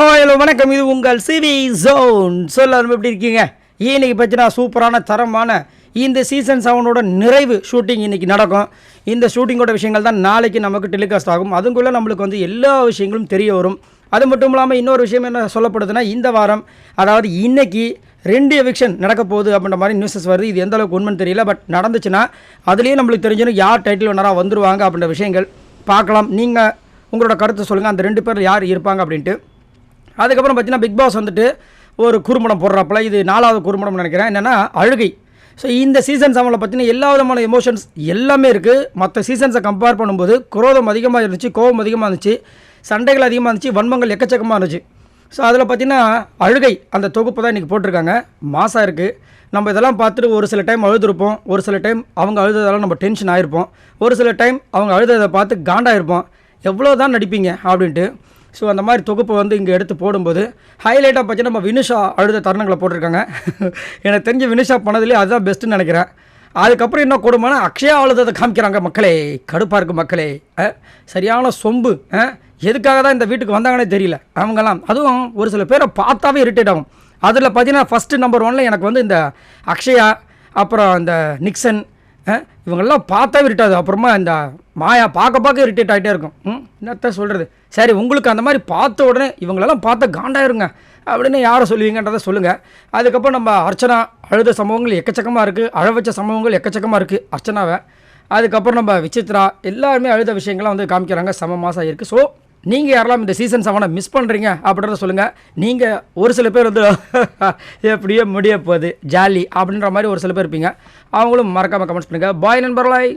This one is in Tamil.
ஹாய் ஹலோ வணக்கம். இது உங்கள் சிவி ஜோன். சொல்ல எப்படி இருக்கீங்க? இன்னைக்கு பார்த்தீங்கன்னா சூப்பரான தரமான இந்த சீசன் செவனோட நிறைவு ஷூட்டிங் இன்றைக்கி நடக்கும். இந்த ஷூட்டிங்கோட விஷயங்கள் தான் நாளைக்கு நமக்கு டெலிகாஸ்ட் ஆகும். அதுக்குள்ளே நம்மளுக்கு வந்து எல்லா விஷயங்களும் தெரிய வரும். அது மட்டும் இல்லாமல் இன்னொரு விஷயம் என்ன சொல்லப்படுதுன்னா இந்த வாரம் அதாவது இன்றைக்கி ரெண்டு எவிக்ஷன் நடக்க போகுது அப்படின்ற மாதிரி நியூஸஸ் வருது. இது எந்த அளவுக்கு உண்மைன்னு தெரியல பட் நடந்துச்சுன்னா அதுலேயே நம்மளுக்கு தெரிஞ்சிடும் யார் டைட்டில் வினராக வந்துருவாங்க அப்படின்ற விஷயங்கள். பார்க்கலாம். நீங்கள் உங்களோட கருத்தை சொல்லுங்கள் அந்த ரெண்டு பேர் யார் இருப்பாங்க அப்படின்ட்டு. அதுக்கப்புறம் பார்த்தீங்கன்னா பிக் பாஸ் வந்துட்டு ஒரு குறும்படம் போடுறாப்புல. இது நாலாவது குறும்படம் நினைக்கிறேன். என்னென்னா அழுகை. ஸோ இந்த சீசன் செவனில் பார்த்தீங்கன்னா எல்லா விதமான எமோஷன்ஸ் எல்லாமே இருக்குது மற்ற சீசன்ஸை கம்பேர் பண்ணும்போது குரோதம் அதிகமாக இருந்துச்சு கோபம் அதிகமாக இருந்துச்சு சண்டைகள் அதிகமாக இருந்துச்சு வன்மங்கள் எக்கச்சக்கமாக இருந்துச்சு. ஸோ அதில் பார்த்தீங்கன்னா அழுகை அந்த தொகுப்பு தான் இன்றைக்கி போட்டிருக்காங்க. மாசாக இருக்குது நம்ம இதெல்லாம் பார்த்துட்டு ஒரு சில டைம் அழுதுருப்போம். ஒரு சில டைம் அவங்க அழுததெல்லாம் நம்ம டென்ஷன் ஆகிருப்போம் ஒரு சில டைம் அவங்க அழுததை பார்த்து காண்டாக இருப்போம் எவ்வளோ தான் நடிப்பீங்க? அப்படின்ட்டு ஸோ அந்த மாதிரி தொகுப்பு வந்து இங்கே எடுத்து போடும்போது ஹைலைட்டாக பார்த்தீங்கன்னா நம்ம வினுஷா அழுத தருணங்களை போட்டிருக்காங்க. எனக்கு தெரிஞ்ச வினுஷா பண்ணதுலேயே அதுதான் பெஸ்ட்டுன்னு நினைக்கிறேன். அதுக்கப்புறம் என்ன கொடுமைனா அக்ஷயா அழுததை காமிக்கிறாங்க மக்களே கடுப்பாக இருக்குது மக்களே. சரியான சொம்பு எதுக்காக தான் இந்த வீட்டுக்கு வந்தாங்கன்னே தெரியல. அவங்கெல்லாம் அதுவும் ஒரு சில பேரை பார்த்தாவே இரிட்டேட் ஆகும். அதில் பார்த்தீங்கன்னா ஃபஸ்ட்டு நம்பர் ஒன்னில் எனக்கு வந்து இந்த அக்ஷயா அப்புறம் இந்த நிக்சன் இவங்கெல்லாம் பார்த்தா இருட்டாது அப்புறமா இந்த மாயா பார்க்க பார்க்க இரிட்டேட் ஆகிட்டே இருக்கும். ம்? என்னத்த சொல்கிறது சரி உங்களுக்கு அந்த மாதிரி பார்த்த உடனே இவங்களெல்லாம் பார்த்தா காண்டாயிருங்க. அப்படின்னு யாரை சொல்லுவீங்கன்றதை சொல்லுங்கள் அதுக்கப்புறம் நம்ம அர்ச்சனா அழுத சம்பவங்கள் எக்கச்சக்கமாக இருக்குது அழ வச்ச சம்பவங்கள் எக்கச்சக்கமாக இருக்குது அர்ச்சனாவை. அதுக்கப்புறம் நம்ம விசித்ரா எல்லாருமே அழுத விஷயங்கள்லாம் வந்து காமிக்கிறாங்க. செம மாதம் இருக்குது ஸோ நீங்கள் யாரெல்லாம் இந்த சீசன் செவனை மிஸ் பண்ணுறீங்க அப்படின்றத சொல்லுங்கள் நீங்கள் ஒரு சில பேர் வந்து எப்படியோ முடிய போகுது. ஜாலி அப்படின்ற மாதிரி ஒரு சில பேர் இருப்பீங்க. அவங்களும் மறக்காமல் கமெண்ட்ஸ் பண்ணுங்கள் பாய் நண்பர்களாய்